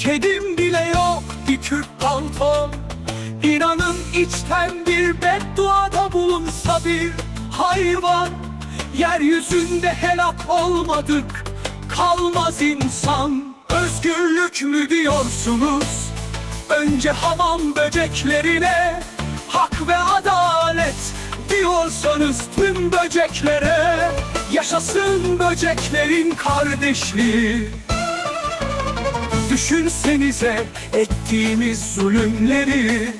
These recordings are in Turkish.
kedim bile yok bir Kürt paltom İnanın içten bir bedduada bulunsa bir hayvan. Yeryüzünde helak olmadık kalmaz insan. Özgürlük mü diyorsunuz? Önce hamam böceklerine Hak ve adalet diyorsanız tüm böceklere. Yaşasın böceklerin kardeşliği Düşünsenize ettiğimiz zulümleri.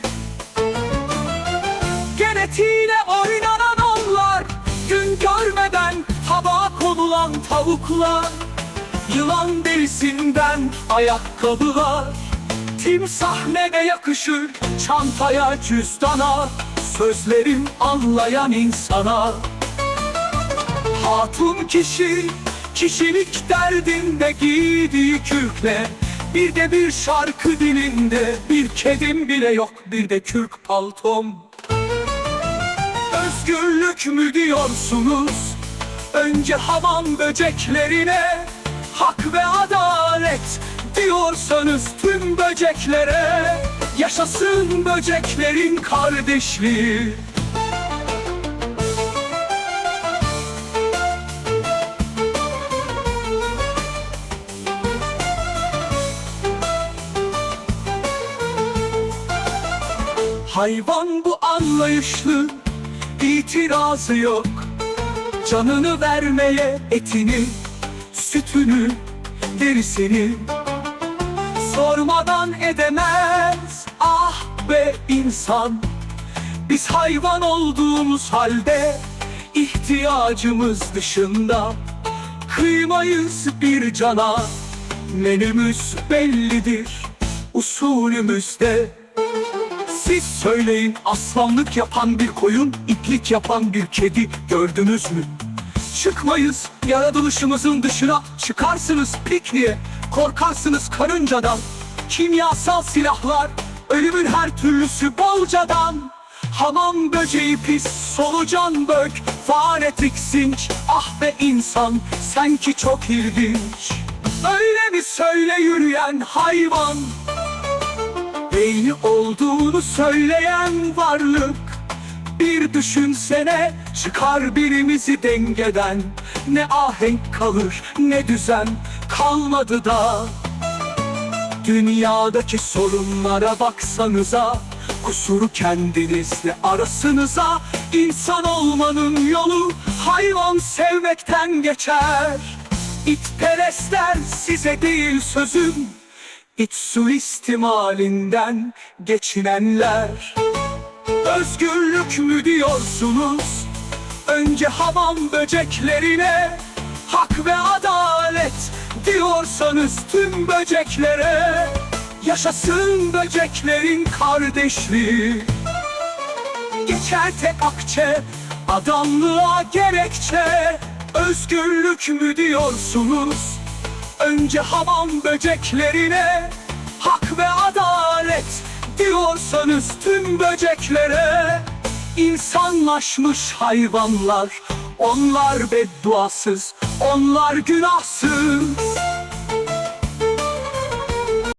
Genetiğiyle oynanan onlar Gün görmeden tabağa konulan tavuklar. Yılan derisinden ayakkabılar Timsah ne de yakışır çantaya cüzdana Sözlerim anlayan insana. Hatun kişi kişilik derdinde giydiği kürkle Bir de bir şarkı dilinde bir kedim bile yok bir de kürk paltom. Özgürlük mü diyorsunuz? Önce hamam böceklerine Hak ve adalet diyorsanız tüm böceklere Yaşasın böceklerin kardeşliği Hayvan bu anlayışlı itirazı yok. Canını vermeye etini, sütünü, derisini Sormadan edemez. Ah be insan Biz hayvan olduğumuz halde ihtiyacımız dışında Kıymayız bir cana. Menümüz bellidir usulümüzde siz söyleyin aslanlık yapan bir koyun, iplik yapan bir kedi gördünüz mü? Çıkmayız yaratılışımızın dışına, çıkarsınız pikniğe, korkarsınız karıncadan. Kimyasal silahlar, ölümün her türlüsü bolcadan. Hamam böceği pis, solucan bök, fare tiksinç, ah be insan, sen ki çok ilginç. Öyle mi söyle yürüyen hayvan? Beyni olduğunu söyleyen varlık. Bir düşünsene çıkar birimizi dengeden. Ne ahenk kalır ne düzen kalmadı da. Dünyadaki sorunlara baksanıza Kusuru kendinizle arasınıza. İnsan olmanın yolu hayvan sevmekten geçer. İtperestler size değil sözüm İç suistimalinden geçinenler Özgürlük mü diyorsunuz? Önce hamam böceklerine Hak ve adalet diyorsanız tüm böceklere Yaşasın böceklerin kardeşliği Geçer tek akçe adamlığa gerekçe Özgürlük mü diyorsunuz? Önce hamam böceklerine Hak ve adalet diyorsanız tüm böceklere İnsanlaşmış hayvanlar. Onlar bedduasız, onlar günahsız